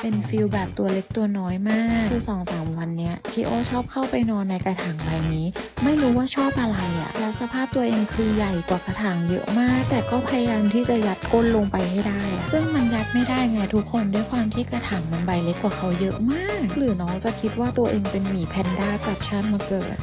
เป็นฟิลแบบตัวเล็กตัวน้อยมาก คือสองสามวันเนี้ยชิโอชอบเข้าไปนอนในกระถางใบนี้ ไม่รู้ว่าชอบอะไรอะ่ะ แล้วสภาพตัวเองคือใหญ่กว่ากระถางเยอะมาก แต่ก็พยายามที่จะยัดก้นลงไปให้ได้ ซึ่งมันยัดไม่ได้ไงทุกคนด้วยความที่กระถางมันใบเล็กกว่าเขาเยอะมาก หรือน้องจะคิดว่าตัวเองเป็นหมีแพนด้ากับชาติมาเกิด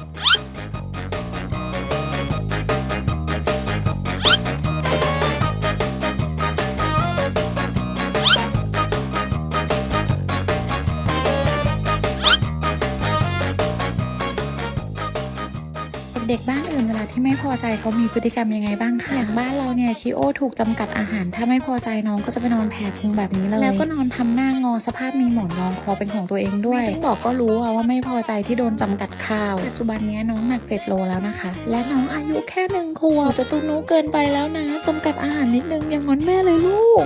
เด็กๆบ้านอื่นเวลาที่ไม่พอใจเขามีพฤติกรรมยังไงบ้างคะอย่างบ้านเราเนี่ยชิโอถูกจำกัดอาหาร ถ้าไม่พอใจน้องก็จะไปนอนแผ่พุงแบบนี้เลยแล้วก็นอนทำหน้างอสภาพมีหมอนรองคอเป็นของตัวเองด้วยไม่ต้องบอกก็รู้อะว่าไม่พอใจที่โดนจำกัดข้าวปัจจุบันเนี้ยน้องหนัก 7 โลแล้วนะคะ และน้องอายุแค่หนึ่งขวบจะตุ้นุเกินไปแล้วนะจำกัดอาหารนิดนึงอย่างงอนแม่เลยลูก